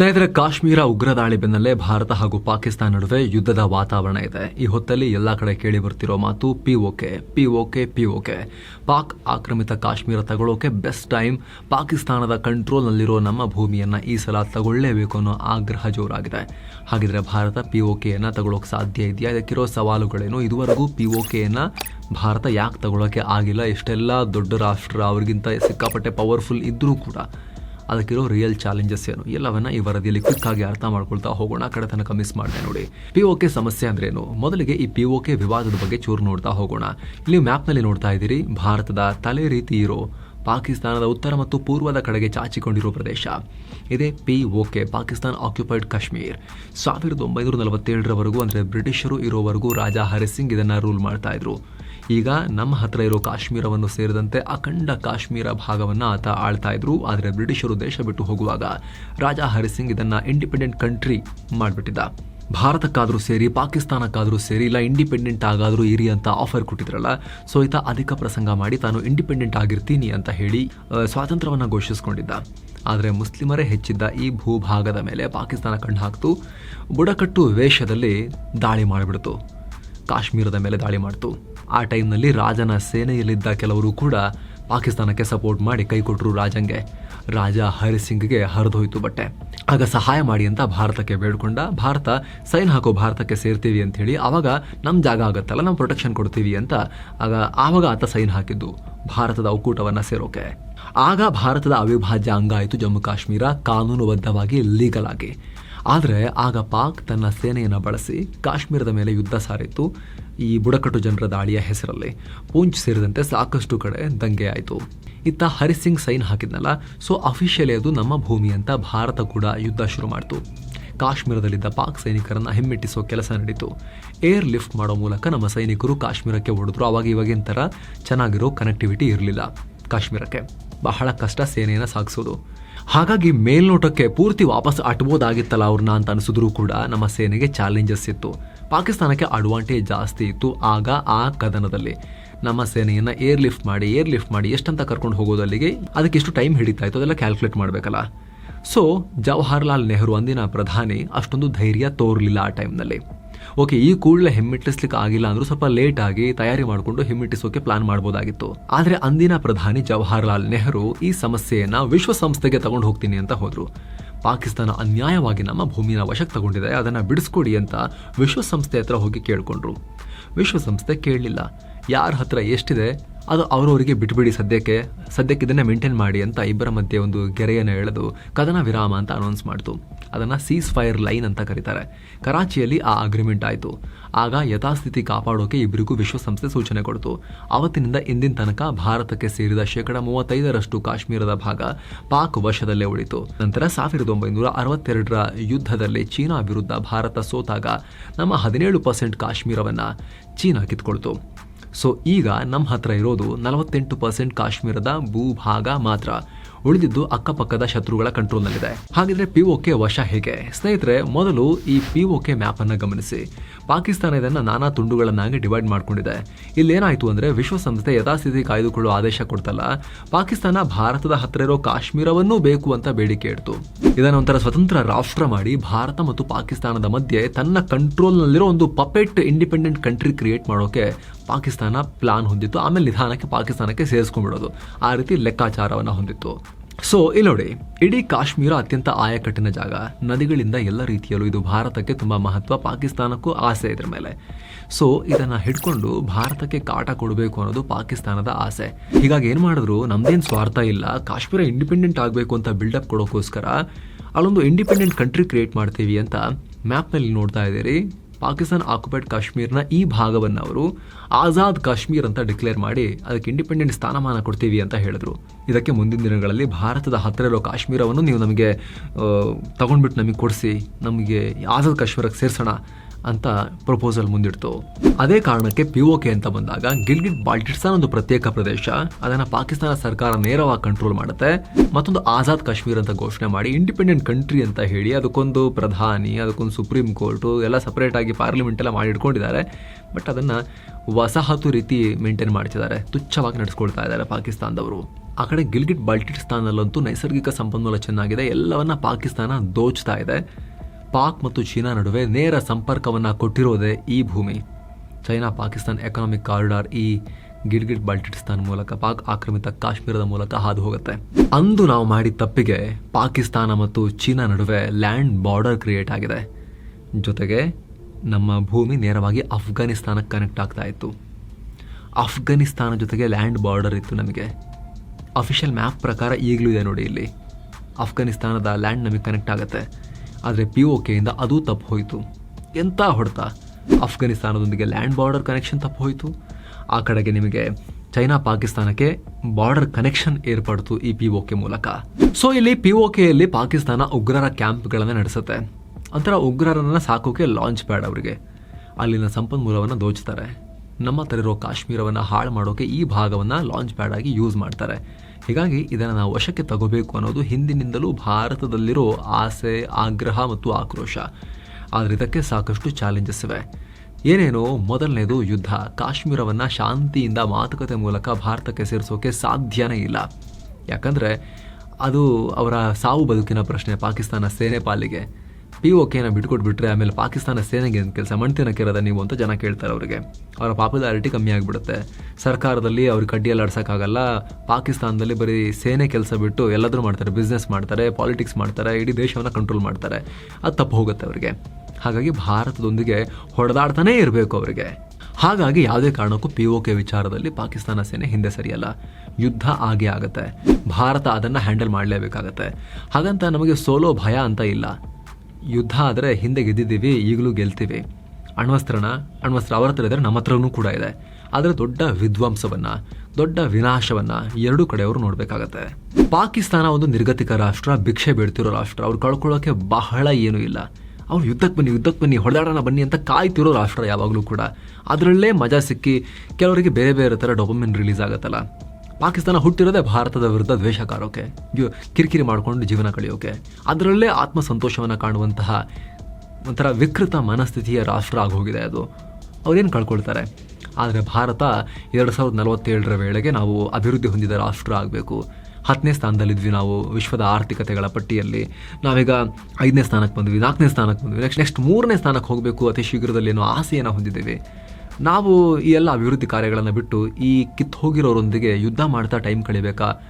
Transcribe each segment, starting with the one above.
ಸ್ನೇಹಿತರೆ, ಕಾಶ್ಮೀರ ಉಗ್ರ ದಾಳಿ ಬೆನ್ನಲ್ಲೇ ಭಾರತ ಹಾಗೂ ಪಾಕಿಸ್ತಾನ ನಡುವೆ ಯುದ್ಧದ ವಾತಾವರಣ ಇದೆ. ಈ ಹೊತ್ತಲ್ಲಿ ಎಲ್ಲ ಕಡೆ ಕೇಳಿ ಬರ್ತಿರೋ ಮಾತು ಪಿಒಕೆ ಪಿಒಕೆ ಪಿಒಕೆ ಪಾಕ್ ಆಕ್ರಮಿತ ಕಾಶ್ಮೀರ ತಗೊಳ್ಳೋಕೆ ಬೆಸ್ಟ್ ಟೈಮ್, ಪಾಕಿಸ್ತಾನದ ಕಂಟ್ರೋಲ್ನಲ್ಲಿರೋ ನಮ್ಮ ಭೂಮಿಯನ್ನು ಈ ಸಲ ತಗೊಳ್ಳೇಬೇಕು ಅನ್ನೋ ಆಗ್ರಹ ಜೋರಾಗಿದೆ. ಹಾಗಿದ್ರೆ ಭಾರತ ಪಿಒಕೆಯನ್ನ ತಗೊಳ್ಳೋಕೆ ಸಾಧ್ಯ ಇದೆಯಾ? ಇದಕ್ಕಿರೋ ಸವಾಲುಗಳೇನು? ಇದುವರೆಗೂ ಪಿಒಕೆಯನ್ನ ಭಾರತ ಯಾಕೆ ತಗೊಳ್ಳೋಕೆ ಆಗಿಲ್ಲ? ಎಷ್ಟೆಲ್ಲ ದೊಡ್ಡ ರಾಷ್ಟ್ರ ಅವ್ರಿಗಿಂತ ಸಿಕ್ಕಾಪಟ್ಟೆ ಪವರ್ಫುಲ್ ಇದ್ದರೂ ಕೂಡ ಅದಕ್ಕಿರೋ ರಿಯಲ್ ಚಾಲೆಂಜಸ್ ಏನು? ಎಲ್ಲವನ್ನ ಈ ವರದಿಯಲ್ಲಿ ಕ್ವಿಕ್ ಆಗಿ ಅರ್ಥ ಮಾಡ್ಕೊಳ್ತಾ ಹೋಗೋಣ. ಕಡೆ ತನಕ ಮಿಸ್ ಮಾಡಿದೆ ನೋಡಿ. ಪಿ ಓಕೆ ಸಮಸ್ಯೆ ಅಂದ್ರೇನು? ಮೊದಲಿಗೆ ಈ ಪಿ ಓಕೆ ವಿವಾದದ ಬಗ್ಗೆ ಚೂರು ನೋಡ್ತಾ ಹೋಗೋಣ. ಇಲ್ಲಿ ಮ್ಯಾಪ್ನಲ್ಲಿ ನೋಡ್ತಾ ಇದ್ದೀರಿ. ಭಾರತದ ತಲೆ ರೀತಿ ಇರೋ, ಪಾಕಿಸ್ತಾನದ ಉತ್ತರ ಮತ್ತು ಪೂರ್ವದ ಕಡೆಗೆ ಚಾಚಿಕೊಂಡಿರೋ ಪ್ರದೇಶ. ಇದೇ P O K Pakistan occupied Kashmir. ಸಾವಿರದ ಒಂಬೈನೂರ ನಲವತ್ತೇಳರವರೆಗೂ ಅಂದರೆ ಬ್ರಿಟಿಷರು ಇರೋವರೆಗೂ ರಾಜಾ ಹರಿ ಸಿಂಗ್ ಇದನ್ನು ರೂಲ್ ಮಾಡ್ತಾ ಇದ್ರು. ಈಗ ನಮ್ಮ ಹತ್ರ ಇರೋ ಕಾಶ್ಮೀರವನ್ನು ಸೇರಿದಂತೆ ಅಖಂಡ ಕಾಶ್ಮೀರ ಭಾಗವನ್ನು ಆತ ಆಳ್ತಾ ಇದ್ರು. ಆದರೆ ಬ್ರಿಟಿಷರು ದೇಶ ಬಿಟ್ಟು ಹೋಗುವಾಗ ರಾಜಾ ಹರಿಸಿಂಗ್ ಇದನ್ನು ಇಂಡಿಪೆಂಡೆಂಟ್ ಕಂಟ್ರಿ ಮಾಡಿಬಿಟ್ಟಿದ್ದ. ಭಾರತಕ್ಕಾದರೂ ಸೇರಿ, ಪಾಕಿಸ್ತಾನಕ್ಕಾದರೂ ಸೇರಿ, ಇಲ್ಲ ಇಂಡಿಪೆಂಡೆಂಟ್ ಆಗಾದರೂ ಇರಿ ಅಂತ ಆಫರ್ ಕೊಟ್ಟಿದ್ರಲ್ಲ. ಸೊ ಈತ ಅಧಿಕ ಪ್ರಸಂಗ ಮಾಡಿ ತಾನು ಇಂಡಿಪೆಂಡೆಂಟ್ ಆಗಿರ್ತೀನಿ ಅಂತ ಹೇಳಿ ಸ್ವಾತಂತ್ರ್ಯವನ್ನು ಘೋಷಿಸಿಕೊಂಡಿದ್ದ. ಆದರೆ ಮುಸ್ಲಿಮರೇ ಹೆಚ್ಚಿದ್ದ ಈ ಭೂಭಾಗದ ಮೇಲೆ ಪಾಕಿಸ್ತಾನ ಕಂಡು ಹಾಕ್ತು. ಬುಡಕಟ್ಟು ವೇಷದಲ್ಲಿ ದಾಳಿ ಮಾಡಿಬಿಡ್ತು. ಕಾಶ್ಮೀರದ ಮೇಲೆ ದಾಳಿ ಮಾಡ್ತು. ಆ ಟೈಮ್ನಲ್ಲಿ ರಾಜನ ಸೇನೆಯಲ್ಲಿದ್ದ ಕೆಲವರು ಕೂಡ ಪಾಕಿಸ್ತಾನಕ್ಕೆ ಸಪೋರ್ಟ್ ಮಾಡಿ ಕೈ ಕೊಟ್ಟರು ರಾಜಂಗೆ. ರಾಜ ಹರಿಸಿಂಗ್ಗೆ ಹರಿದೋಯ್ತು ಬಟ್ಟೆ. ಆಗ ಸಹಾಯ ಮಾಡಿ ಅಂತ ಭಾರತಕ್ಕೆ ಬೇಡ್ಕೊಂಡ, ಭಾರತ, ಸೈನ್ ಹಾಕೋ ಭಾರತಕ್ಕೆ ಸೇರ್ತೀವಿ ಅಂತ ಹೇಳಿ ಆವಾಗ ನಮ್ಮ ಜಾಗ ಆಗುತ್ತಲ್ಲ ನಾವು ಪ್ರೊಟೆಕ್ಷನ್ ಕೊಡ್ತೀವಿ ಅಂತ ಆಗ, ಆವಾಗ ಆತ ಸೈನ್ ಹಾಕಿದ್ದು, ಭಾರತದ ಒಕ್ಕೂಟವನ್ನು ಸೇರೋಕೆ. ಆಗ ಭಾರತದ ಅವಿಭಾಜ್ಯ ಅಂಗ ಆಯಿತು ಜಮ್ಮು ಕಾಶ್ಮೀರ, ಕಾನೂನುಬದ್ಧವಾಗಿ ಲೀಗಲ್ ಆಗಿ. ಆದರೆ, ಆಗ ಪಾಕ್ ತನ್ನ ಸೇನೆಯನ್ನು ಬಳಸಿ, ಕಾಶ್ಮೀರದ ಮೇಲೆ ಯುದ್ಧ ಸಾರಿತ್ತು. ಈ ಬುಡಕಟ್ಟು ಜನರ ದಾಳಿಯ ಹೆಸರಲ್ಲಿ ಪೂಂಚ್ ಸೇರಿದಂತೆ ಸಾಕಷ್ಟು ಕಡೆ ದಂಗೆ ಆಯಿತು. ಇತ್ತ ಹರಿಸಿಂಗ್ ಸೈನ್ ಹಾಕಿದ್ನಲ್ಲ, ಸೊ ಅಫಿಷಿಯಲಿ ಅದು ನಮ್ಮ ಭೂಮಿ ಅಂತ ಭಾರತ ಕೂಡ ಯುದ್ಧ ಶುರು ಮಾಡಿತು. ಕಾಶ್ಮೀರದಲ್ಲಿದ್ದ ಪಾಕ್ ಸೈನಿಕರನ್ನ ಹಿಮ್ಮೆಟ್ಟಿಸೋ ಕೆಲಸ ನಡೀತು. ಏರ್ ಲಿಫ್ಟ್ ಮಾಡೋ ಮೂಲಕ ನಮ್ಮ ಸೈನಿಕರು ಕಾಶ್ಮೀರಕ್ಕೆ ಓಡಿದ್ರು ಅವಾಗ ಇವಾಗಿನ ಥರ ಚೆನ್ನಾಗಿರೋ ಕನೆಕ್ಟಿವಿಟಿ ಇರಲಿಲ್ಲ ಕಾಶ್ಮೀರಕ್ಕೆ. ಬಹಳ ಕಷ್ಟ ಸೇನೆಯನ್ನು ಸಾಗಿಸೋದು. ಹಾಗಾಗಿ ಮೇಲ್ನೋಟಕ್ಕೆ ಪೂರ್ತಿ ವಾಪಸ್ ಅಟ್ಬೋದಾಗಿತ್ತಲ್ಲ ಅವ್ರನ್ನ ಅಂತ ಅನಿಸಿದ್ರು ಕೂಡ ನಮ್ಮ ಸೇನೆಗೆ ಚಾಲೆಂಜಸ್ ಇತ್ತು. ಪಾಕಿಸ್ತಾನಕ್ಕೆ ಅಡ್ವಾಂಟೇಜ್ ಜಾಸ್ತಿ ಇತ್ತು, ಆಗ ಆ ಕದನದಲ್ಲಿ. ನಮ್ಮ ಸೇನೆಯನ್ನು ಏರ್ ಲಿಫ್ಟ್ ಮಾಡಿ ಏರ್ ಲಿಫ್ಟ್ ಮಾಡಿ ಎಷ್ಟಂತ ಕರ್ಕೊಂಡು ಹೋಗೋದು ಅಲ್ಲಿಗೆ? ಅದಕ್ಕೆ ಎಷ್ಟು ಟೈಮ್ ಹಿಡಿತಾ ಇತ್ತು, ಅದೆಲ್ಲ ಕ್ಯಾಲ್ಕುಲೇಟ್ ಮಾಡಬೇಕಲ್ಲ. ಸೊ ಜವಾಹರ್ಲಾಲ್ ನೆಹರು ಅಂದಿನ ಪ್ರಧಾನಿ ಅಷ್ಟೊಂದು ಧೈರ್ಯ ತೋರಲಿಲ್ಲ ಆ ಟೈಮ್ನಲ್ಲಿ. ಓಕೆ, ಈ ಕೂಡಲೇ ಹಿಮ್ಮೆಟ್ಟಿಸ್ಲಿಕ್ಕೆ ಆಗಿಲ್ಲ ಅಂದ್ರೂ ಸ್ವಲ್ಪ ಲೇಟ್ ಆಗಿ ತಯಾರಿ ಮಾಡಿಕೊಂಡು ಹಿಮ್ಮೆಟ್ಟಿಸೋಕೆ ಪ್ಲಾನ್ ಮಾಡ್ಬೋದಾಗಿತ್ತು. ಆದರೆ ಅಂದಿನ ಪ್ರಧಾನಿ ಜವಾಹರ್ಲಾಲ್ ನೆಹರು ಈ ಸಮಸ್ಯೆಯನ್ನ ವಿಶ್ವಸಂಸ್ಥೆಗೆ ತಗೊಂಡು ಹೋಗ್ತೀನಿ ಅಂತ ಹೋದ್ರು. ಪಾಕಿಸ್ತಾನ ಅನ್ಯಾಯವಾಗಿ ನಮ್ಮ ಭೂಮಿನ ವಶಕ್ಕೆ ತಗೊಂಡಿದೆ ಅದನ್ನ ಬಿಡಿಸ್ಕೊಡಿ ಅಂತ ವಿಶ್ವಸಂಸ್ಥೆ ಹತ್ರ ಹೋಗಿ ಕೇಳ್ಕೊಂಡ್ರು. ವಿಶ್ವಸಂಸ್ಥೆ ಕೇಳಲಿಲ್ಲ. ಯಾರ ಹತ್ರ ಎಷ್ಟಿದೆ? ಅದು ಅವರವರಿಗೆ ಬಿಟ್ಬಿಡಿ ಸದ್ಯಕ್ಕೆ. ಸದ್ಯಕ್ಕೆ ಇದನ್ನು ಮೇಂಟೈನ್ ಮಾಡಿ ಅಂತ ಇಬ್ಬರ ಮಧ್ಯೆ ಒಂದು ಗೆರೆಯನ್ನು ಎಳೆದು ಕದನ ವಿರಾಮ ಅಂತ ಅನೌನ್ಸ್ ಮಾಡ್ತು. ಅದನ್ನು ಸೀಸ್ ಫೈರ್ ಲೈನ್ ಅಂತ ಕರೀತಾರೆ. ಕರಾಚಿಯಲ್ಲಿ ಆ ಅಗ್ರಿಮೆಂಟ್ ಆಯಿತು. ಆಗ ಯಥಾಸ್ಥಿತಿ ಕಾಪಾಡೋಕೆ ಇಬ್ಬರಿಗೂ ವಿಶ್ವಸಂಸ್ಥೆ ಸೂಚನೆ ಕೊಡ್ತು. ಅವತ್ತಿನಿಂದ ಇಂದಿನ ತನಕ ಭಾರತಕ್ಕೆ ಸೇರಿದ ಶೇಕಡ ಮೂವತ್ತೈದರಷ್ಟು ಕಾಶ್ಮೀರದ ಭಾಗ ಪಾಕ್ ವಶದಲ್ಲೇ ಉಳಿತು. ನಂತರ ಸಾವಿರದ ಒಂಬೈನೂರ ಅರವತ್ತೆರಡರ ಯುದ್ಧದಲ್ಲಿ ಚೀನಾ ವಿರುದ್ಧ ಭಾರತ ಸೋತಾಗ ನಮ್ಮ ಹದಿನೇಳು ಪರ್ಸೆಂಟ್ ಕಾಶ್ಮೀರವನ್ನು ಚೀನಾ ಕಿತ್ಕೊಳ್ತು. ಸೊ ಈಗ ನಮ್ಮ ಹತ್ರ ಇರೋದು ನಲವತ್ತೆಂಟು ಪರ್ಸೆಂಟ್ ಕಾಶ್ಮೀರದ ಭೂಭಾಗ ಮಾತ್ರ. ಉಳಿದಿದ್ದು ಅಕ್ಕಪಕ್ಕದ ಶತ್ರುಗಳ ಕಂಟ್ರೋಲ್ನಲ್ಲಿದೆ. ಹಾಗಿದ್ರೆ ಪಿಒಕೆ ವಶ ಹೇಗೆ? ಸ್ನೇಹಿತರೆ, ಮೊದಲು ಈ ಪಿಒಕೆ ಮ್ಯಾಪ್ ಅನ್ನ ಗಮನಿಸಿ. ಪಾಕಿಸ್ತಾನ ಇದನ್ನ ನಾನಾ ತುಂಡುಗಳನ್ನಾಗಿ ಡಿವೈಡ್ ಮಾಡ್ಕೊಂಡಿದೆ. ಇಲ್ಲೇನಾಯ್ತು ಅಂದ್ರೆ ವಿಶ್ವಸಂಸ್ಥೆ ಯಥಾಸ್ಥಿತಿ ಕಾಯ್ದುಕೊಳ್ಳುವ ಆದೇಶ ಕೊಡ್ತಲ್ಲ, ಪಾಕಿಸ್ತಾನ ಭಾರತದ ಹತ್ತಿರ ಇರೋ ಕಾಶ್ಮೀರವನ್ನೂ ಬೇಕು ಅಂತ ಬೇಡಿಕೆ ಇಡ್ತು. ಇದನ್ನ ಸ್ವತಂತ್ರ ರಾಷ್ಟ್ರ ಮಾಡಿ ಭಾರತ ಮತ್ತು ಪಾಕಿಸ್ತಾನದ ಮಧ್ಯೆ ತನ್ನ ಕಂಟ್ರೋಲ್ನಲ್ಲಿರೋ ಒಂದು ಪಪೆಟ್ ಇಂಡಿಪೆಂಡೆಂಟ್ ಕಂಟ್ರಿ ಕ್ರಿಯೇಟ್ ಮಾಡೋಕೆ ಪಾಕಿಸ್ತಾನ ಪ್ಲಾನ್ ಹೊಂದಿತ್ತು. ಆಮೇಲೆ ನಿಧಾನಕ್ಕೆ ಪಾಕಿಸ್ತಾನಕ್ಕೆ ಸೇರಿಸ್ಕೊಂಡ್ಬಿಡೋದು. ಆ ರೀತಿ ಲೆಕ್ಕಾಚಾರವನ್ನು ಹೊಂದಿತ್ತು. ಸೊ ಇಲ್ಲಿ ನೋಡಿ, ಇಡೀ ಕಾಶ್ಮೀರ ಅತ್ಯಂತ ಆಯಕಟ್ಟಿನ ಜಾಗ. ನದಿಗಳಿಂದ ಎಲ್ಲ ರೀತಿಯಲ್ಲೂ ಇದು ಭಾರತಕ್ಕೆ ತುಂಬ ಮಹತ್ವ, ಪಾಕಿಸ್ತಾನಕ್ಕೂ ಆಸೆ ಇದ್ರ ಮೇಲೆ. ಸೊ ಇದನ್ನ ಹಿಡ್ಕೊಂಡು ಭಾರತಕ್ಕೆ ಕಾಟ ಕೊಡಬೇಕು ಅನ್ನೋದು ಪಾಕಿಸ್ತಾನದ ಆಸೆ. ಹೀಗಾಗಿ ಏನು ಮಾಡಿದ್ರು, ನಮ್ದೇನ್ ಸ್ವಾರ್ಥ ಇಲ್ಲ, ಕಾಶ್ಮೀರ ಇಂಡಿಪೆಂಡೆಂಟ್ ಆಗಬೇಕು ಅಂತ ಬಿಲ್ಡಪ್ ಕೊಡೋಕ್ಕೋಸ್ಕರ ಅಲ್ಲೊಂದು ಇಂಡಿಪೆಂಡೆಂಟ್ ಕಂಟ್ರಿ ಕ್ರಿಯೇಟ್ ಮಾಡ್ತೀವಿ ಅಂತ ಮ್ಯಾಪ್ನಲ್ಲಿ ನೋಡ್ತಾ ಇದ್ದೀರಿ. ಪಾಕಿಸ್ತಾನ ಆಕ್ಯುಪೈಡ್ ಕಾಶ್ಮೀರ್ನ ಈ ಭಾಗವನ್ನು ಅವರು ಆಜಾದ್ ಕಾಶ್ಮೀರ್ ಅಂತ ಡಿಕ್ಲೇರ್ ಮಾಡಿ ಅದಕ್ಕೆ ಇಂಡಿಪೆಂಡೆಂಟ್ ಸ್ಥಾನಮಾನ ಕೊಡ್ತೀವಿ ಅಂತ ಹೇಳಿದ್ರು. ಇದಕ್ಕೆ ಮುಂದಿನ ದಿನಗಳಲ್ಲಿ ಭಾರತದ ಹತ್ತಿರ ಇರೋ ಕಾಶ್ಮೀರವನ್ನು ನೀವು ನಮಗೆ ತಗೊಂಡ್ಬಿಟ್ಟು ನಮಗೆ ಕೊಡಿಸಿ, ನಮಗೆ ಆಜಾದ್ ಕಾಶ್ಮೀರಕ್ಕೆ ಸೇರಿಸೋಣ. ಅಂತ ಪ್ರಪೋಸಲ್ ಮುಂದಿಡ್ತು. ಅದೇ ಕಾರಣಕ್ಕೆ ಪಿ ಅಂತ ಬಂದಾಗ ಗಿಲ್ಗಿಟ್ ಬಾಲ್ಟಿಸ್ತಾನ್ ಒಂದು ಪ್ರತ್ಯೇಕ ಪ್ರದೇಶ. ಅದನ್ನ ಪಾಕಿಸ್ತಾನ ಸರ್ಕಾರ ನೇರವಾಗಿ ಕಂಟ್ರೋಲ್ ಮಾಡುತ್ತೆ. ಮತ್ತೊಂದು ಆಜಾದ್ ಕಾಶ್ಮೀರ್ ಅಂತ ಘೋಷಣೆ ಮಾಡಿ ಇಂಡಿಪೆಂಡೆಂಟ್ ಕಂಟ್ರಿ ಅಂತ ಹೇಳಿ ಅದಕ್ಕೊಂದು ಪ್ರಧಾನಿ, ಅದಕ್ಕೊಂದು ಸುಪ್ರೀಂ ಕೋರ್ಟು ಎಲ್ಲ ಸಪರೇಟ್ ಆಗಿ ಪಾರ್ಲಿಮೆಂಟ್ ಎಲ್ಲ ಮಾಡಿ ಇಟ್ಕೊಂಡಿದ್ದಾರೆ. ಬಟ್ ಅದನ್ನ ವಸಾಹತು ರೀತಿ ಮೇಂಟೈನ್ ಮಾಡ್ತಿದ್ದಾರೆ. ತುಚ್ಛವಾಗಿ ನಡೆಸ್ಕೊಳ್ತಾ ಇದ್ದಾರೆ ಪಾಕಿಸ್ತಾನದವರು. ಆ ಕಡೆ ಗಿಲ್ಗಿಟ್ ಬಾಲ್ಟಿಸ್ತಾನಲ್ಲಂತೂ ನೈಸರ್ಗಿಕ ಸಂಪನ್ಮೂಲ ಚೆನ್ನಾಗಿದೆ. ಎಲ್ಲವನ್ನ ಪಾಕಿಸ್ತಾನ ದೋಚ್ತಾ ಇದೆ. ಪಾಕ್ ಮತ್ತು ಚೀನಾ ನಡುವೆ ನೇರ ಸಂಪರ್ಕವನ್ನು ಕೊಟ್ಟಿರೋದೇ ಈ ಭೂಮಿ. ಚೈನಾ ಪಾಕಿಸ್ತಾನ್ ಎಕನಾಮಿಕ್ ಕಾರಿಡಾರ್ ಈ ಗಿಡ್ಗಿಡ್ ಬಾಲ್ಟಿಸ್ತಾನ್ ಮೂಲಕ ಪಾಕ್ ಆಕ್ರಮಿತ ಕಾಶ್ಮೀರದ ಮೂಲಕ ಹಾದು ಹೋಗುತ್ತೆ ಅಂದು ನಾವು ಮಾಡಿದ ತಪ್ಪಿಗೆ ಪಾಕಿಸ್ತಾನ ಮತ್ತು ಚೀನಾ ನಡುವೆ ಲ್ಯಾಂಡ್ ಬಾರ್ಡರ್ ಕ್ರಿಯೇಟ್ ಆಗಿದೆ. ಜೊತೆಗೆ ನಮ್ಮ ಭೂಮಿ ನೇರವಾಗಿ ಅಫ್ಘಾನಿಸ್ತಾನಕ್ಕೆ ಕನೆಕ್ಟ್ ಆಗ್ತಾ ಇತ್ತು. ಅಫ್ಘಾನಿಸ್ತಾನ ಜೊತೆಗೆ ಲ್ಯಾಂಡ್ ಬಾರ್ಡರ್ ಇತ್ತು ನಮಗೆ. ಅಫಿಷಿಯಲ್ ಮ್ಯಾಪ್ ಪ್ರಕಾರ ಈಗಲೂ ಇದೆ ನೋಡಿ ಇಲ್ಲಿ. ಅಫ್ಘಾನಿಸ್ತಾನದ ಲ್ಯಾಂಡ್ ನಮಗೆ ಕನೆಕ್ಟ್ ಆಗುತ್ತೆ. ಆದರೆ ಪಿ ಓ ಕೆಯಿಂದ ಅದು ತಪ್ಪು ಹೋಯಿತು. ಎಂಥ ಹೊಡೆತ? ಅಫ್ಘಾನಿಸ್ತಾನದೊಂದಿಗೆ ಲ್ಯಾಂಡ್ ಬಾರ್ಡರ್ ಕನೆಕ್ಷನ್ ತಪ್ಪು ಹೋಯಿತು. ಆ ಕಡೆಗೆ ನಿಮಗೆ ಚೈನಾ ಪಾಕಿಸ್ತಾನಕ್ಕೆ ಬಾರ್ಡರ್ ಕನೆಕ್ಷನ್ ಏರ್ಪಡ್ತು ಈ ಪಿ ಒ ಕೆ ಮೂಲಕ. ಸೊ ಇಲ್ಲಿ ಪಿ ಒ ಕೆಯಲ್ಲಿ ಪಾಕಿಸ್ತಾನ ಉಗ್ರರ ಕ್ಯಾಂಪ್ಗಳನ್ನು ನಡೆಸುತ್ತೆ. ಒಂಥರ ಉಗ್ರರನ್ನ ಸಾಕೋಕೆ ಲಾಂಚ್ ಪ್ಯಾಡ್ ಅವರಿಗೆ. ಅಲ್ಲಿನ ಸಂಪನ್ಮೂಲವನ್ನು ದೋಚ್ತಾರೆ. ನಮ್ಮ ತರಿರೋ ಕಾಶ್ಮೀರವನ್ನು ಹಾಳು ಮಾಡೋಕೆ ಈ ಭಾಗವನ್ನು ಲಾಂಚ್ ಪ್ಯಾಡ್ ಆಗಿ ಯೂಸ್ ಮಾಡ್ತಾರೆ. ಹೀಗಾಗಿ ಇದನ್ನು ನಾವು ವಶಕ್ಕೆ ತಗೋಬೇಕು ಅನ್ನೋದು ಹಿಂದಿನಿಂದಲೂ ಭಾರತದಲ್ಲಿರೋ ಆಸೆ, ಆಗ್ರಹ ಮತ್ತು ಆಕ್ರೋಶ. ಆದರೆ ಇದಕ್ಕೆ ಸಾಕಷ್ಟು ಚಾಲೆಂಜಸ್ ಇವೆ. ಏನೇನು ಮೊದಲನೇದು ಯುದ್ಧ. ಕಾಶ್ಮೀರವನ್ನು ಶಾಂತಿಯಿಂದ ಮಾತುಕತೆ ಮೂಲಕ ಭಾರತಕ್ಕೆ ಸೇರಿಸೋಕೆ ಸಾಧ್ಯನೇ ಇಲ್ಲ. ಯಾಕಂದರೆ ಅದು ಅವರ ಸಾವು ಬದುಕಿನ ಪ್ರಶ್ನೆ ಪಾಕಿಸ್ತಾನ ಸೇನೆ ಪಾಲಿಗೆ ಪಿ ಓಕೆನ ಕೆನ ಬಿಟ್ಕೊಟ್ಬಿಟ್ರೆ ಆಮೇಲೆ ಪಾಕಿಸ್ತಾನ ಸೇನೆಗೆ ಏನು ಕೆಲಸ ಮಣ್ತಿನ ಇರೋದ ನೀವು ಅಂತ ಜನ ಕೇಳ್ತಾರೆ ಅವರಿಗೆ. ಅವರ ಪಾಪ್ಯುಲಾರಿಟಿ ಕಮ್ಮಿ ಆಗಿಬಿಡುತ್ತೆ. ಸರ್ಕಾರದಲ್ಲಿ ಅವ್ರಿಗೆ ಕಡ್ಡಿಯಲ್ಲಿ ಆಡ್ಸೋಕ್ಕಾಗಲ್ಲ ಪಾಕಿಸ್ತಾನದಲ್ಲಿ ಬರೀ ಸೇನೆ ಕೆಲಸ ಬಿಟ್ಟು ಎಲ್ಲದರೂ ಮಾಡ್ತಾರೆ ಬಿಸ್ನೆಸ್ ಮಾಡ್ತಾರೆ ಪಾಲಿಟಿಕ್ಸ್ ಮಾಡ್ತಾರೆ, ಇಡೀ ದೇಶವನ್ನು ಕಂಟ್ರೋಲ್ ಮಾಡ್ತಾರೆ. ಅದು ತಪ್ಪು ಹೋಗುತ್ತೆ ಅವರಿಗೆ. ಹಾಗಾಗಿ ಭಾರತದೊಂದಿಗೆ ಹೊಡೆದಾಡ್ತಾನೇ ಇರಬೇಕು ಅವರಿಗೆ. ಹಾಗಾಗಿ ಯಾವುದೇ ಕಾರಣಕ್ಕೂ ಪಿ ಒ ಕೆ ವಿಚಾರದಲ್ಲಿ ಪಾಕಿಸ್ತಾನ ಸೇನೆ ಹಿಂದೆ ಸರಿಯಲ್ಲ. ಯುದ್ಧ ಆಗೇ ಆಗುತ್ತೆ. ಭಾರತ ಅದನ್ನು ಹ್ಯಾಂಡಲ್ ಮಾಡಲೇಬೇಕಾಗತ್ತೆ. ಹಾಗಂತ ನಮಗೆ ಸೋಲೋ ಭಯ ಅಂತ ಇಲ್ಲ. ಯುದ್ಧ ಆದರೆ ಹಿಂದೆ ಗೆದ್ದಿದ್ದೀವಿ, ಈಗಲೂ ಗೆಲ್ತೀವಿ. ಅಣ್ವಸ್ತ್ರನ, ಅಣ್ವಸ್ತ್ರ ಅವರ ಹತ್ರ ಇದ್ದರೆ ನಮ್ಮ ಹತ್ರನೂ ಕೂಡ ಇದೆ. ಆದರೆ ದೊಡ್ಡ ವಿದ್ವಾಂಸವನ್ನು, ದೊಡ್ಡ ವಿನಾಶವನ್ನು ಎರಡೂ ಕಡೆಯವರು ನೋಡಬೇಕಾಗತ್ತೆ. ಪಾಕಿಸ್ತಾನ ಒಂದು ನಿರ್ಗತಿಕ ರಾಷ್ಟ್ರ, ಭಿಕ್ಷೆ ಬೇಡ್ತಿರೋ ರಾಷ್ಟ್ರ. ಅವ್ರು ಕಳ್ಕೊಳ್ಳೋಕೆ ಬಹಳ ಏನೂ ಇಲ್ಲ. ಅವ್ರು ಯುದ್ಧಕ್ಕೆ ಬನ್ನಿ ಯುದ್ಧಕ್ಕೆ ಬನ್ನಿ, ಹೊಡೆದಾಡೋಣ ಬನ್ನಿ ಅಂತ ಕಾಯ್ತಿರೋ ರಾಷ್ಟ್ರ ಯಾವಾಗಲೂ ಕೂಡ. ಅದರಲ್ಲೇ ಮಜಾ ಸಿಕ್ಕಿ ಕೆಲವರಿಗೆ ಬೇರೆ ಬೇರೆ ಥರ ಡೊಪಮಿನ್ ರಿಲೀಸ್ ಆಗುತ್ತಲ್ಲ. ಪಾಕಿಸ್ತಾನ ಹುಟ್ಟಿರೋದೇ ಭಾರತದ ವಿರುದ್ಧ ದ್ವೇಷ ಕಾರೋಕೆ ಕಿರಿಕಿರಿ ಮಾಡಿಕೊಂಡು ಜೀವನ ಕಳೆಯೋಕೆ. ಅದರಲ್ಲೇ ಆತ್ಮಸಂತೋಷವನ್ನು ಕಾಣುವಂತಹ ಒಂಥರ ವಿಕೃತ ಮನಸ್ಥಿತಿಯ ರಾಷ್ಟ್ರ ಆಗೋಗಿದೆ ಅದು. ಅವ್ರೇನು ಕಳ್ಕೊಳ್ತಾರೆ? ಆದರೆ ಭಾರತ ಎರಡು ಸಾವಿರದ ನಲವತ್ತೇಳರ ವೇಳೆಗೆ ನಾವು ಅಭಿವೃದ್ಧಿ ಹೊಂದಿದ ರಾಷ್ಟ್ರ ಆಗಬೇಕು. ಹತ್ತನೇ ಸ್ಥಾನದಲ್ಲಿದ್ವಿ ನಾವು ವಿಶ್ವದ ಆರ್ಥಿಕತೆಗಳ ಪಟ್ಟಿಯಲ್ಲಿ. ನಾವೀಗ ಐದನೇ ಸ್ಥಾನಕ್ಕೆ ಬಂದ್ವಿ, ನಾಲ್ಕನೇ ಸ್ಥಾನಕ್ಕೆ ಬಂದ್ವಿ. ನೆಕ್ಸ್ಟ್ ನೆಕ್ಸ್ಟ್ ಮೂರನೇ ಸ್ಥಾನಕ್ಕೆ ಹೋಗಬೇಕು ಅತಿ ಶೀಘ್ರದಲ್ಲಿ ಏನೋ ಆಸೆಯನ್ನು ಹೊಂದಿದ್ದೀವಿ. ನಾವು ಈ ಎಲ್ಲ ಅಭಿವೃದ್ಧಿ ಕಾರ್ಯಗಳನ್ನು ಬಿಟ್ಟು ಈ ಕಿತ್ತು ಹೋಗಿರೋರೊಂದಿಗೆ ಯುದ್ಧ ಮಾಡ್ತಾ ಟೈಮ್ ಕಳಿಬೇಕಾ?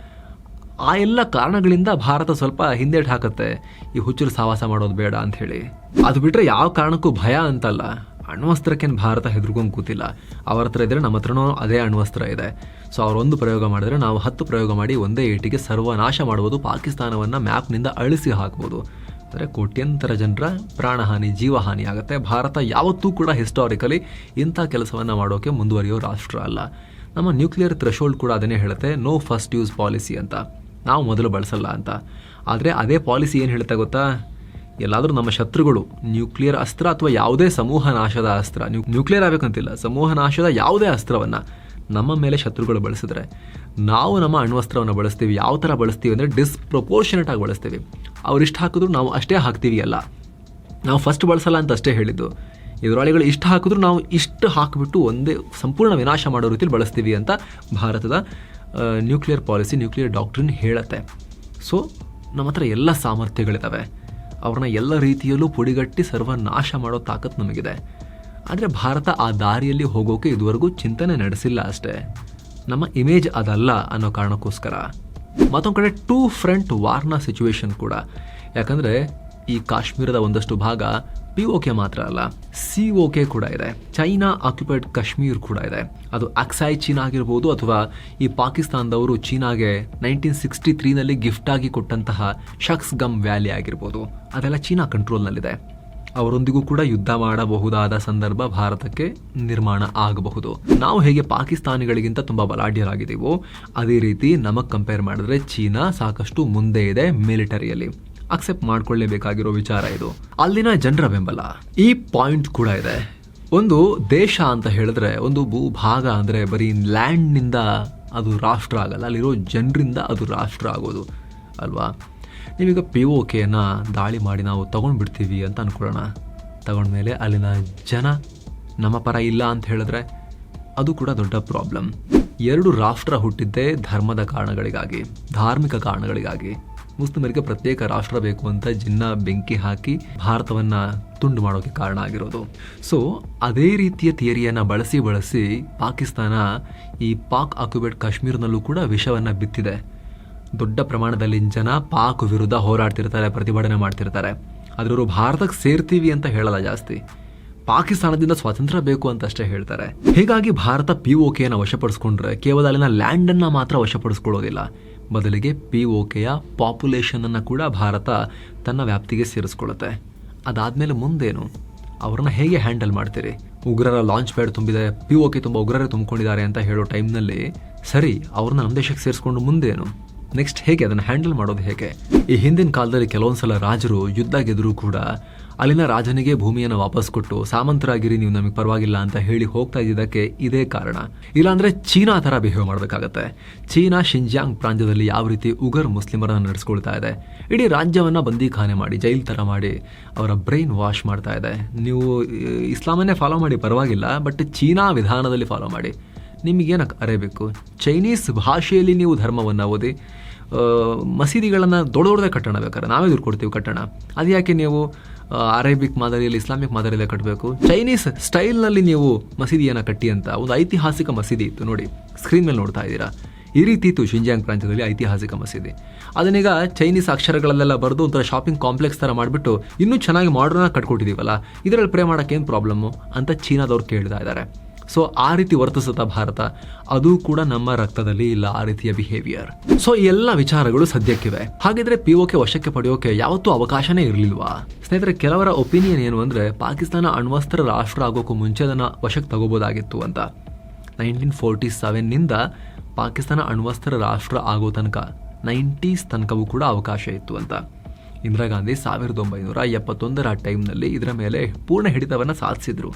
ಆ ಎಲ್ಲ ಕಾರಣಗಳಿಂದ ಭಾರತ ಸ್ವಲ್ಪ ಹಿಂದೇಟ್ ಹಾಕುತ್ತೆ. ಈ ಹುಚ್ಚರು ಸಾವಾಸ ಮಾಡೋದು ಬೇಡ ಅಂತ ಹೇಳಿ. ಅದು ಬಿಟ್ಟರೆ ಯಾವ ಕಾರಣಕ್ಕೂ ಭಯ ಅಂತಲ್ಲ. ಅಣ್ವಸ್ತ್ರಕ್ಕೇನು ಭಾರತ ಹೆದರ್ಕೊಂಡು ಕೂತಿಲ್ಲ. ಅವರ ಹತ್ರ ಇದ್ರೆ ನಮ್ಮ ಹತ್ರನೂ ಅದೇ ಅಣ್ವಸ್ತ್ರ ಇದೆ. ಸೊ ಅವರೊಂದು ಪ್ರಯೋಗ ಮಾಡಿದ್ರೆ ನಾವು ಹತ್ತು ಪ್ರಯೋಗ ಮಾಡಿ ಒಂದೇ ಏಟಿಗೆ ಸರ್ವನಾಶ ಮಾಡ್ಬೋದು ಪಾಕಿಸ್ತಾನವನ್ನು ಮ್ಯಾಪ್ನಿಂದ ಅಳಿಸಿ ಹಾಕ್ಬೋದು. ಅಂದರೆ ಕೋಟ್ಯಂತರ ಜನರ ಪ್ರಾಣಹಾನಿ, ಜೀವಹಾನಿ ಆಗುತ್ತೆ. ಭಾರತ ಯಾವತ್ತೂ ಕೂಡ ಹಿಸ್ಟಾರಿಕಲಿ ಇಂಥ ಕೆಲಸವನ್ನು ಮಾಡೋಕೆ ಮುಂದುವರಿಯೋ ರಾಷ್ಟ್ರ ಅಲ್ಲ. ನಮ್ಮ ನ್ಯೂಕ್ಲಿಯರ್ ಥ್ರೆಶೋಲ್ಡ್ ಕೂಡ ಅದನ್ನೇ ಹೇಳುತ್ತೆ. ನೋ ಫಸ್ಟ್ ಯೂಸ್ ಪಾಲಿಸಿ ಅಂತ. ನಾವು ಮೊದಲು ಬಳಸಲ್ಲ ಅಂತ. ಆದರೆ ಅದೇ ಪಾಲಿಸಿ ಏನು ಹೇಳುತ್ತೆ ಗೊತ್ತಾ? ಎಲ್ಲಾದರೂ ನಮ್ಮ ಶತ್ರುಗಳು ನ್ಯೂಕ್ಲಿಯರ್ ಅಸ್ತ್ರ ಅಥವಾ ಯಾವುದೇ ಸಮೂಹ ನಾಶದ ಅಸ್ತ್ರ ನ್ಯೂ ನ್ಯೂಕ್ಲಿಯರ್ ಆಗಬೇಕಂತಿಲ್ಲ. ಸಮೂಹ ನಾಶದ ಯಾವುದೇ ಅಸ್ತ್ರವನ್ನು ನಮ್ಮ ಮೇಲೆ ಶತ್ರುಗಳು ಬಳಸಿದ್ರೆ, ನಾವು ನಮ್ಮ ಅಣ್ವಸ್ತ್ರವನ್ನು ಬಳಸ್ತೀವಿ, ಯಾವ ಥರ ಬಳಸ್ತೀವಿ ಅಂದರೆ ಡಿಸ್ಪ್ರಪೋರ್ಷನೇಟ್ ಆಗಿ ಬಳಸ್ತೀವಿ. ಅವ್ರು ಇಷ್ಟು ಹಾಕಿದ್ರು ನಾವು ಅಷ್ಟೇ ಹಾಕ್ತೀವಿ ಅಲ್ಲ. ನಾವು ಫಸ್ಟ್ ಬಳಸಲ್ಲ ಅಂತ ಅಷ್ಟೇ ಹೇಳಿದ್ದು. ಎದುರಾಳಿಗಳು ಇಷ್ಟು ಹಾಕಿದ್ರು ನಾವು ಇಷ್ಟು ಹಾಕಿಬಿಟ್ಟು ಒಂದೇ ಸಂಪೂರ್ಣ ವಿನಾಶ ಮಾಡೋ ರೀತಿಯಲ್ಲಿ ಬಳಸ್ತೀವಿ ಅಂತ ಭಾರತದ ನ್ಯೂಕ್ಲಿಯರ್ ಪಾಲಿಸಿ ನ್ಯೂಕ್ಲಿಯರ್ ಡಾಕ್ಟ್ರಿನ್ ಹೇಳುತ್ತೆ. ಸೊ ನಮ್ಮ ಹತ್ರ ಎಲ್ಲ ಸಾಮರ್ಥ್ಯಗಳಿದ್ದಾವೆ ಅವ್ರನ್ನ ಎಲ್ಲ ರೀತಿಯಲ್ಲೂ ಪುಡಿಗಟ್ಟಿ ಸರ್ವನಾಶ ಮಾಡೋ ತಾಕತ್ತು ನಮಗಿದೆ. ಆದರೆ ಭಾರತ ಆ ದಾರಿಯಲ್ಲಿ ಹೋಗೋಕೆ ಇದುವರೆಗೂ ಚಿಂತನೆ ನಡೆಸಿಲ್ಲ ಅಷ್ಟೇ. ನಮ್ಮ ಇಮೇಜ್ ಅದಲ್ಲ ಅನ್ನೋ ಕಾರಣಕ್ಕೋಸ್ಕರ. ಮತ್ತೊಂದು ಕಡೆ ಟೂ ಫ್ರಂಟ್ ವಾರ್ನ ಸಿಚುವೇಶನ್ ಕೂಡ. ಯಾಕಂದರೆ ಈ ಕಾಶ್ಮೀರದ ಒಂದಷ್ಟು ಭಾಗ ಪಿ ಓಕೆ ಮಾತ್ರ ಅಲ್ಲ ಸಿ ಓಕೆ ಕೂಡ ಇದೆ. ಚೈನಾ ಆಕ್ಯುಪೈಡ್ ಕಾಶ್ಮೀರ್ ಕೂಡ ಇದೆ. ಅದು ಅಕ್ಸಾಯ್ ಚೀನಾ ಆಗಿರ್ಬೋದು ಅಥವಾ ಈ ಪಾಕಿಸ್ತಾನದವರು ಚೀನಾಗೆ ನೈನ್ಟೀನ್ ಸಿಕ್ಸ್ಟಿ ತ್ರೀನಲ್ಲಿ ಗಿಫ್ಟ್ ಆಗಿ ಕೊಟ್ಟಂತಹ ಶಕ್ಸ್ ಗಮ್ ವ್ಯಾಲಿ ಆಗಿರ್ಬೋದು. ಅದೆಲ್ಲ ಚೀನಾ ಕಂಟ್ರೋಲ್ನಲ್ಲಿದೆ ಅವರೊಂದಿಗೂ ಕೂಡ ಯುದ್ಧ ಮಾಡಬಹುದಾದ ಸಂದರ್ಭ ಭಾರತಕ್ಕೆ ನಿರ್ಮಾಣ ಆಗಬಹುದು. ನಾವು ಹೇಗೆ ಪಾಕಿಸ್ತಾನಿಗಳಿಗಿಂತ ತುಂಬಾ ಬಲಾಢ್ಯರಾಗಿದ್ದೀವೋ, ಅದೇ ರೀತಿ ನಮಗೆ ಕಂಪೇರ್ ಮಾಡಿದ್ರೆ ಚೀನಾ ಸಾಕಷ್ಟು ಮುಂದೆ ಇದೆ ಮಿಲಿಟರಿಯಲ್ಲಿ. ಅಕ್ಸೆಪ್ಟ್ ಮಾಡ್ಕೊಳ್ಳೇಬೇಕಾಗಿರೋ ವಿಚಾರ ಇದು. ಅಲ್ಲಿನ ಜನರ ಬೆಂಬಲ, ಈ ಪಾಯಿಂಟ್ ಕೂಡ ಇದೆ. ಒಂದು ದೇಶ ಅಂತ ಹೇಳಿದ್ರೆ, ಒಂದು ಭೂಭಾಗ ಅಂದ್ರೆ ಬರೀ ಲ್ಯಾಂಡ್ನಿಂದ ಅದು ರಾಷ್ಟ್ರ ಆಗಲ್ಲ, ಅಲ್ಲಿರೋ ಜನರಿಂದ ಅದು ರಾಷ್ಟ್ರ ಆಗೋದು, ಅಲ್ವಾ? ನೀವೀಗ ಪಿ ಒ ಕೆಯನ್ನು ದಾಳಿ ಮಾಡಿ ನಾವು ತಗೊಂಡ್ಬಿಡ್ತೀವಿ ಅಂತ ಅನ್ಕೊಳ್ಳೋಣ. ತಗೊಂಡ್ಮೇಲೆ ಅಲ್ಲಿನ ಜನ ನಮ್ಮ ಪರ ಇಲ್ಲ ಅಂತ ಹೇಳಿದ್ರೆ ಅದು ಕೂಡ ದೊಡ್ಡ ಪ್ರಾಬ್ಲಮ್ ಎರಡು ರಾಷ್ಟ್ರ ಹುಟ್ಟಿದ್ದೇ ಧರ್ಮದ ಕಾರಣಗಳಿಗಾಗಿ, ಧಾರ್ಮಿಕ ಕಾರಣಗಳಿಗಾಗಿ. ಮುಸ್ಲಿಮರಿಗೆ ಪ್ರತ್ಯೇಕ ರಾಷ್ಟ್ರ ಬೇಕು ಅಂತ ಜಿನ್ನ ಬೆಂಕಿ ಹಾಕಿ ಭಾರತವನ್ನ ತುಂಡು ಮಾಡೋಕೆ ಕಾರಣ ಆಗಿರೋದು. ಸೊ ಅದೇ ರೀತಿಯ ಥಿಯರಿಯನ್ನು ಬಳಸಿ ಬಳಸಿ ಪಾಕಿಸ್ತಾನ ಈ ಪಾಕ್ ಆಕ್ಯುಪೇಟ್ ಕಾಶ್ಮೀರ್ನಲ್ಲೂ ಕೂಡ ವಿಷವನ್ನು ಬಿತ್ತಿದೆ. ದೊಡ್ಡ ಪ್ರಮಾಣದಲ್ಲಿ ಜನ ಪಾಕ್ ವಿರುದ್ಧ ಹೋರಾಡ್ತಿರ್ತಾರೆ, ಪ್ರತಿಭಟನೆ ಮಾಡ್ತಿರ್ತಾರೆ. ಆದರೆ ಅವರು ಭಾರತಕ್ಕೆ ಸೇರ್ತೀವಿ ಅಂತ ಹೇಳಲ್ಲ ಜಾಸ್ತಿ. ಪಾಕಿಸ್ತಾನದಿಂದ ಸ್ವಾತಂತ್ರ್ಯ ಬೇಕು ಅಂತ ಅಷ್ಟೇ ಹೇಳ್ತಾರೆ. ಹೀಗಾಗಿ ಭಾರತ ಪಿ ಒ ಕೆಯನ್ನು ವಶಪಡಿಸ್ಕೊಂಡ್ರೆ ಕೇವಲ ಅಲ್ಲಿನ ಲ್ಯಾಂಡನ್ನು ಮಾತ್ರ ವಶಪಡಿಸ್ಕೊಳ್ಳೋದಿಲ್ಲ. ಬದಲಿಗೆ ಪಿ ಒ ಕೆಯ ಪಾಪ್ಯುಲೇಷನ್ ಅನ್ನ ಕೂಡ ಭಾರತ ತನ್ನ ವ್ಯಾಪ್ತಿಗೆ ಸೇರಿಸ್ಕೊಳ್ಳುತ್ತೆ. ಅದಾದ್ಮೇಲೆ ಮುಂದೇನು? ಅವ್ರನ್ನ ಹೇಗೆ ಹ್ಯಾಂಡಲ್ ಮಾಡ್ತೀರಿ? ಉಗ್ರರ ಲಾಂಚ್ ಪ್ಯಾಡ್ ತುಂಬಿದೆ ಪಿ ಒ ಕೆ ತುಂಬ ಉಗ್ರರೇ ತುಂಬಿಕೊಂಡಿದ್ದಾರೆ ಅಂತ ಹೇಳೋ ಟೈಮ್ನಲ್ಲಿ ಸರಿ, ಅವ್ರನ್ನ ನಮ್ಮ ದೇಶಕ್ಕೆ ಸೇರಿಸ್ಕೊಂಡು ಮುಂದೇನು? ನೆಕ್ಸ್ಟ್ ಹೇಗೆ ಅದನ್ನು ಹ್ಯಾಂಡಲ್ ಮಾಡೋದು ಹೇಗೆ? ಈ ಹಿಂದಿನ ಕಾಲದಲ್ಲಿ ಕೆಲವೊಂದ್ಸಲ ರಾಜರು ಯುದ್ಧ ಗೆದ್ರು ಕೂಡ ಅಲ್ಲಿನ ರಾಜನಿಗೆ ಭೂಮಿಯನ್ನು ವಾಪಸ್ ಕೊಟ್ಟು ಸಾಮಂತರಾಗಿರಿ, ನೀವು ನಮಗೆ ಪರವಾಗಿಲ್ಲ ಅಂತ ಹೇಳಿ ಹೋಗ್ತಾ ಇದ್ದಿದ್ದಕ್ಕೆ ಇದೇ ಕಾರಣ. ಇಲ್ಲಾಂದ್ರೆ ಚೀನಾ ತರ ಬಿಹೇವ್ ಮಾಡಬೇಕಾಗತ್ತೆ. ಚೀನಾ ಶಿಂಜಾಂಗ್ ಪ್ರಾಂತ್ಯದಲ್ಲಿ ಯಾವ ರೀತಿ ಉಗರ್ ಮುಸ್ಲಿಮರನ್ನ ನಡೆಸ್ಕೊಳ್ತಾ ಇದೆ. ಇಡೀ ರಾಜ್ಯವನ್ನ ಬಂದಿಖಾನೆ ಮಾಡಿ, ಜೈಲ್ ತರ ಮಾಡಿ ಅವರ ಬ್ರೈನ್ ವಾಶ್ ಮಾಡ್ತಾ ಇದೆ. ನೀವು ಇಸ್ಲಾಮನ್ನೇ ಫಾಲೋ ಮಾಡಿ, ಪರವಾಗಿಲ್ಲ ಬಟ್ ಚೀನಾ ವಿಧಾನದಲ್ಲಿ ಫಾಲೋ ಮಾಡಿ. ನಿಮಗೇನಕ್ಕೆ ಅರೇಬೇಕು ಚೈನೀಸ್ ಭಾಷೆಯಲ್ಲಿ ನೀವು ಧರ್ಮವನ್ನು ಓದಿ ಮಸೀದಿಗಳನ್ನು ದೊಡ್ಡ ದೊಡ್ಡದೇ ಕಟ್ಟಣ ಬೇಕಾದ್ರೆ. ನಾವೇ ದುಡ್ಡು ಕೊಡ್ತೀವಿ ಕಟ್ಟಣ. ಅದು ಯಾಕೆ ನೀವು ಅರೇಬಿಕ್ ಮಾದರಿಯಲ್ಲಿ, ಇಸ್ಲಾಮಿಕ್ ಮಾದರಿಯಲ್ಲೇ ಕಟ್ಟಬೇಕು? ಚೈನೀಸ್ ಸ್ಟೈಲ್ನಲ್ಲಿ ನೀವು ಮಸೀದಿಯನ್ನು ಕಟ್ಟಿ ಅಂತ ಒಂದು ಐತಿಹಾಸಿಕ ಮಸೀದಿ ಇತ್ತು ನೋಡಿ. ಸ್ಕ್ರೀನ್ ಮೇಲೆ ನೋಡ್ತಾ ಇದ್ದೀರಾ? ಈ ರೀತಿ ಇತ್ತು ಶಿಂಜಾಂಗ್ ಪ್ರಾಂತ್ಯದಲ್ಲಿ ಐತಿಹಾಸಿಕ ಮಸೀದಿ. ಅದನ್ನೀಗ ಚೈನೀಸ್ ಅಕ್ಷರಗಳಲ್ಲೆಲ್ಲ ಬರೆದು ಒಂಥರ ಶಾಪಿಂಗ್ ಕಾಂಪ್ಲೆಕ್ಸ್ ಥರ ಮಾಡಿಬಿಟ್ಟು ಇನ್ನೂ ಚೆನ್ನಾಗಿ ಮಾಡ್ರನ್ನ ಕಟ್ಕೊಟ್ಟಿದ್ದೀವಲ್ಲ ಇದರಲ್ಲಿ ಪ್ರೇ ಮಾಡೋಕ್ಕೆ ಏನು ಪ್ರಾಬ್ಲಮ್ಮು ಅಂತ ಚೀನಾದವ್ರು ಕೇಳ್ತಾ ಇದ್ದಾರೆ. ಸೊ ಆ ರೀತಿ ವರ್ತಿಸುತ್ತಾ ಭಾರತ, ಅದು ಕೂಡ ನಮ್ಮ ರಕ್ತದಲ್ಲಿ ಇಲ್ಲ, ಆ ರೀತಿಯ ಬಿಹೇವಿಯರ್ ಸೊ ಎಲ್ಲ ವಿಚಾರಗಳು ಸದ್ಯಕ್ಕಿವೆ. ಹಾಗಿದ್ರೆ ಪಿ ಓಕೆ ವಶಕ್ಕೆ ಪಡೆಯೋಕೆ ಯಾವತ್ತೂ ಅವಕಾಶನೇ ಇರಲಿಲ್ವಾ? ಸ್ನೇಹಿತರೆ, ಕೆಲವರ ಒಪಿನಿಯನ್ ಏನು ಅಂದ್ರೆ, ಪಾಕಿಸ್ತಾನ ಅಣ್ವಸ್ತ್ರ ರಾಷ್ಟ್ರ ಆಗೋಕ್ಕೂ ಮುಂಚೆ ಅದನ್ನ ವಶಕ್ಕೆ ತಗೋಬೋದಾಗಿತ್ತು ಅಂತ. ನೈನ್ಟೀನ್ ಫೋರ್ಟಿ ಸೆವೆನ್ನಿಂದ ಪಾಕಿಸ್ತಾನ ಅಣ್ವಸ್ತ್ರ ರಾಷ್ಟ್ರ ಆಗೋ ತನಕ ನೈಂಟೀಸ್ ತನಕವೂ ಕೂಡ ಅವಕಾಶ ಇತ್ತು ಅಂತ. ಇಂದಿರಾ ಗಾಂಧಿ ಸಾವಿರದ ಒಂಬೈನೂರ ಎಪ್ಪತ್ತೊಂದರ ಟೈಮ್ನಲ್ಲಿ ಇದರ ಮೇಲೆ ಪೂರ್ಣ ಹಿಡಿತವನ್ನು ಸಾಧಿಸಿದ್ರು.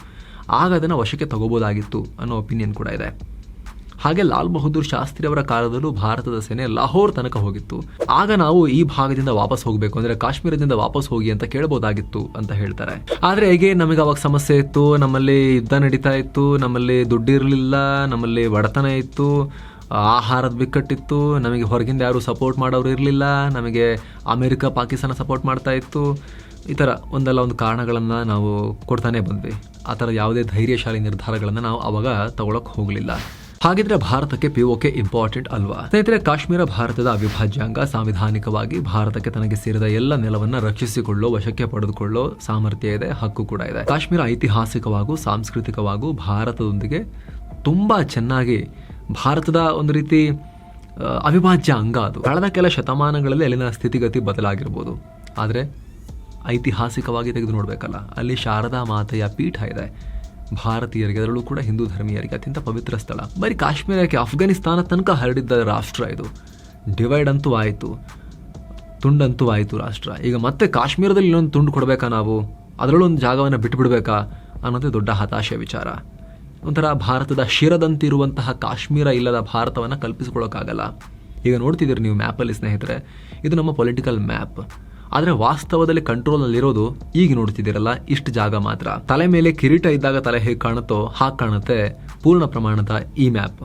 ಆಗ ಅದನ್ನು ವಶಕ್ಕೆ ತಗೋಬೋದಾಗಿತ್ತು ಅನ್ನೋ ಒಪಿನಿಯನ್ ಕೂಡ ಇದೆ. ಹಾಗೆ ಲಾಲ್ ಬಹದ್ದೂರ್ ಶಾಸ್ತ್ರಿ ಅವರ ಕಾಲದಲ್ಲೂ ಭಾರತದ ಸೇನೆ ಲಾಹೋರ್ ತನಕ ಹೋಗಿತ್ತು. ಆಗ ನಾವು ಈ ಭಾಗದಿಂದ ವಾಪಸ್ ಹೋಗಬೇಕು, ಅಂದರೆ ಕಾಶ್ಮೀರದಿಂದ ವಾಪಸ್ ಹೋಗಿ ಅಂತ ಕೇಳಬಹುದಾಗಿತ್ತು ಅಂತ ಹೇಳ್ತಾರೆ. ಆದರೆ ಹೇಗೆ? ನಮಗೆ ಅವಾಗ ಸಮಸ್ಯೆ ಇತ್ತು, ನಮ್ಮಲ್ಲಿ ಯುದ್ಧ ನಡೀತಾ ಇತ್ತು, ನಮ್ಮಲ್ಲಿ ದುಡ್ಡಿರಲಿಲ್ಲ, ನಮ್ಮಲ್ಲಿ ಬಡತನ ಇತ್ತು, ಆಹಾರದ ಬಿಕ್ಕಟ್ಟಿತ್ತು, ನಮಗೆ ಹೊರಗಿಂದ ಯಾರು ಸಪೋರ್ಟ್ ಮಾಡೋರು ಇರಲಿಲ್ಲ, ನಮಗೆ ಅಮೆರಿಕ, ಪಾಕಿಸ್ತಾನ ಸಪೋರ್ಟ್ ಮಾಡ್ತಾ ಇತ್ತು. ಈ ಥರ ಒಂದಲ್ಲ ಒಂದು ಕಾರಣಗಳನ್ನು ನಾವು ಕೊಡ್ತಾನೆ ಬಂದ್ವಿ. ಆ ಥರ ಯಾವುದೇ ಧೈರ್ಯಶಾಲಿ ನಿರ್ಧಾರಗಳನ್ನು ನಾವು ಅವಾಗ ತಗೊಳಕ್ ಹೋಗಲಿಲ್ಲ. ಹಾಗಿದ್ರೆ ಭಾರತಕ್ಕೆ ಪಿ ಓಕೆ ಇಂಪಾರ್ಟೆಂಟ್ ಅಲ್ವಾ? ಸ್ನೇಹಿತರೆ, ಕಾಶ್ಮೀರ ಭಾರತದ ಅವಿಭಾಜ್ಯಾಂಗ ಸಾಂವಿಧಾನಿಕವಾಗಿ ಭಾರತಕ್ಕೆ ತನಗೆ ಸೇರಿದ ಎಲ್ಲ ನೆಲವನ್ನ ರಕ್ಷಿಸಿಕೊಳ್ಳೋ, ವಶಕ್ಕೆ ಪಡೆದುಕೊಳ್ಳೋ ಸಾಮರ್ಥ್ಯ ಇದೆ, ಹಕ್ಕು ಕೂಡ ಇದೆ. ಕಾಶ್ಮೀರ ಐತಿಹಾಸಿಕವಾಗೂ ಸಾಂಸ್ಕೃತಿಕವಾಗೂ ಭಾರತದೊಂದಿಗೆ ತುಂಬಾ ಚೆನ್ನಾಗಿ ಭಾರತದ ಒಂದು ರೀತಿ ಅವಿಭಾಜ್ಯ ಅಂಗ ಅದು. ಕಳೆದ ಕೆಲ ಶತಮಾನಗಳಲ್ಲಿ ಅಲ್ಲಿನ ಸ್ಥಿತಿಗತಿ ಬದಲಾಗಿರ್ಬೋದು. ಆದರೆ ಐತಿಹಾಸಿಕವಾಗಿ ತೆಗೆದು ನೋಡಬೇಕಲ್ಲ, ಅಲ್ಲಿ ಶಾರದಾ ಮಾತೆಯ ಪೀಠ ಇದೆ. ಭಾರತೀಯರಿಗೆ, ಅದರಲ್ಲೂ ಕೂಡ ಹಿಂದೂ ಧರ್ಮೀಯರಿಗೆ ಅತ್ಯಂತ ಪವಿತ್ರ ಸ್ಥಳ. ಬರೀ ಕಾಶ್ಮೀರಕ್ಕೆ ಅಫ್ಘಾನಿಸ್ತಾನ ತನಕ ಹರಡಿದ್ದ ರಾಷ್ಟ್ರ ಇದು. ಡಿವೈಡ್ ಅಂತೂ ಆಯಿತು, ತುಂಡಂತೂ ಆಯಿತು ರಾಷ್ಟ್ರ. ಈಗ ಮತ್ತೆ ಕಾಶ್ಮೀರದಲ್ಲಿ ಇನ್ನೊಂದು ತುಂಡು ಕೊಡಬೇಕಾ ನಾವು? ಅದರಲ್ಲೊಂದು ಜಾಗವನ್ನು ಬಿಟ್ಟುಬಿಡ್ಬೇಕಾ ಅನ್ನೋದೇ ದೊಡ್ಡ ಹತಾಶೆ ವಿಚಾರ. ಒಂಥರ ಭಾರತದ ಶಿರದಂತಿರುವಂತಹ ಕಾಶ್ಮೀರ ಇಲ್ಲದ ಭಾರತವನ್ನು ಕಲ್ಪಿಸಿಕೊಳ್ಳೋಕ್ಕಾಗಲ್ಲ. ಈಗ ನೋಡ್ತಿದ್ದೀರಿ ನೀವು ಮ್ಯಾಪಲ್ಲಿ ಸ್ನೇಹಿತರೆ, ಇದು ನಮ್ಮ ಪೊಲಿಟಿಕಲ್ ಮ್ಯಾಪ್ ಆದರೆ ವಾಸ್ತವದಲ್ಲಿ ಕಂಟ್ರೋಲ್ನಲ್ಲಿರೋದು ಈಗ ನೋಡ್ತಿದ್ದೀರಲ್ಲ, ಇಷ್ಟು ಜಾಗ ಮಾತ್ರ. ತಲೆ ಮೇಲೆ ಕಿರೀಟ ಇದ್ದಾಗ ತಲೆ ಹೇಗೆ ಕಾಣುತ್ತೋ ಹಾಗೆ ಕಾಣುತ್ತೆ ಪೂರ್ಣ ಪ್ರಮಾಣದ ಈ ಮ್ಯಾಪ್,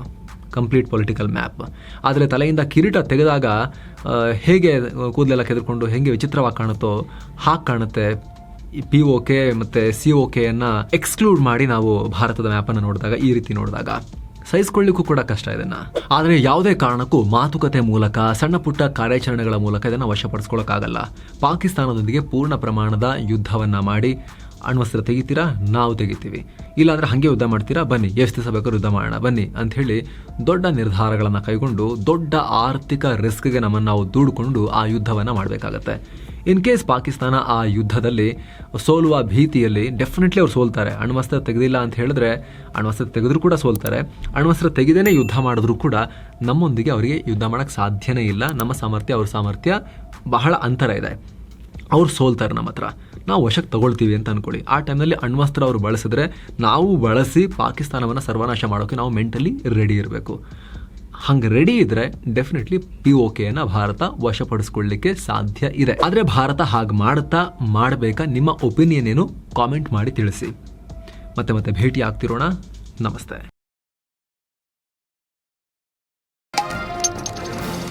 ಕಂಪ್ಲೀಟ್ ಪೊಲಿಟಿಕಲ್ ಮ್ಯಾಪ್. ಆದರೆ ತಲೆಯಿಂದ ಕಿರೀಟ ತೆಗೆದಾಗ ಹೇಗೆ ಕೂದಲೆಲ್ಲ ಕೆದರ್ಕೊಂಡು ಹೇಗೆ ವಿಚಿತ್ರವಾಗಿ ಕಾಣುತ್ತೋ ಹಾಗೆ ಕಾಣುತ್ತೆ. ಪಿ ಒ ಕೆ ಮತ್ತು ಸಿ ಒ ಕೆಯನ್ನು ಎಕ್ಸ್ಕ್ಲೂಡ್ ಮಾಡಿ ನಾವು ಭಾರತದ ಮ್ಯಾಪನ್ನು ನೋಡಿದಾಗ, ಈ ರೀತಿ ನೋಡಿದಾಗ. ಸಹಿಸ್ಕೊಳ್ಳಿಕ್ಕೂ ಕೂಡ ಕಷ್ಟ ಇದನ್ನ. ಆದರೆ ಯಾವುದೇ ಕಾರಣಕ್ಕೂ ಮಾತುಕತೆ ಮೂಲಕ, ಸಣ್ಣ ಪುಟ್ಟ ಕಾರ್ಯಾಚರಣೆಗಳ ಮೂಲಕ ಇದನ್ನು ವಶಪಡಿಸ್ಕೊಳ್ಳೋಕ್ಕಾಗಲ್ಲ ಪಾಕಿಸ್ತಾನದೊಂದಿಗೆ ಪೂರ್ಣ ಪ್ರಮಾಣದ ಯುದ್ಧವನ್ನ ಮಾಡಿ ಅಣ್ವಸ್ತ್ರ ತೆಗಿತೀರಾ? ನಾವು ತೆಗಿತೀವಿ. ಇಲ್ಲಾಂದ್ರೆ ಹಾಗೆ ಯುದ್ಧ ಮಾಡ್ತೀರಾ? ಬನ್ನಿ ಎಷ್ಟು ದಿವಸ ಯುದ್ಧ ಮಾಡೋಣ, ಬನ್ನಿ ಅಂತ ಹೇಳಿ ದೊಡ್ಡ ನಿರ್ಧಾರಗಳನ್ನು ಕೈಗೊಂಡು ದೊಡ್ಡ ಆರ್ಥಿಕ ರಿಸ್ಕ್ಗೆ ನಮ್ಮನ್ನು ನಾವು ದೂಡಿಕೊಂಡು ಆ ಯುದ್ಧವನ್ನು ಮಾಡಬೇಕಾಗತ್ತೆ. ಇನ್ ಕೇಸ್ ಪಾಕಿಸ್ತಾನ ಆ ಯುದ್ಧದಲ್ಲಿ ಸೋಲುವ ಭೀತಿಯಲ್ಲಿ ಡೆಫಿನೆಟ್ಲಿ ಅವ್ರು ಸೋಲ್ತಾರೆ. ಅಣ್ವಸ್ತ್ರ ತೆಗೆದಿಲ್ಲ ಅಂತ ಹೇಳಿದ್ರೆ ಅಣ್ವಸ್ತ್ರ ತೆಗೆದ್ರೂ ಕೂಡ ಸೋಲ್ತಾರೆ. ಅಣ್ವಸ್ತ್ರ ತೆಗೆದೇನೆ ಯುದ್ಧ ಮಾಡಿದ್ರೂ ಕೂಡ ನಮ್ಮೊಂದಿಗೆ ಅವರಿಗೆ ಯುದ್ಧ ಮಾಡೋಕ್ಕೆ ಸಾಧ್ಯನೇ ಇಲ್ಲ. ನಮ್ಮ ಸಾಮರ್ಥ್ಯ, ಅವ್ರ ಸಾಮರ್ಥ್ಯ ಬಹಳ ಅಂತರ ಇದೆ. ಅವ್ರು ಸೋಲ್ತಾರೆ ನಮ್ಮ ಹತ್ರ. ನಾವು ವಶಕ್ಕೆ ತಗೊಳ್ತೀವಿ ಅಂತ ಅನ್ಕೊಳ್ಳಿ. ಆ ಟೈಮ್ನಲ್ಲಿ ಅಣ್ವಸ್ತ್ರ ಅವರು ಬಳಸಿದ್ರೆ ನಾವು ಬಳಸಿ ಪಾಕಿಸ್ತಾನವನ್ನು ಸರ್ವನಾಶ ಮಾಡೋಕೆ ನಾವು ಮೆಂಟಲಿ ರೆಡಿ ಇರಬೇಕು. ಹಂಗೆ ರೆಡಿ ಇದ್ರೆ ಡೆಫಿನೆಟ್ಲಿ ಪಿ ಒ ಭಾರತ ವಶಪಡಿಸ್ಕೊಳ್ಳಿಕ್ಕೆ ಸಾಧ್ಯ ಇದೆ. ಆದರೆ ಭಾರತ ಹಾಗೆ ಮಾಡ್ತಾ ಮಾಡಬೇಕಾ ನಿಮ್ಮ ಒಪಿನಿಯನ್ ಏನು? ಕಾಮೆಂಟ್ ಮಾಡಿ ತಿಳಿಸಿ. ಮತ್ತೆ ಮತ್ತೆ ಭೇಟಿ ಆಗ್ತಿರೋಣ ನಮಸ್ತೆ.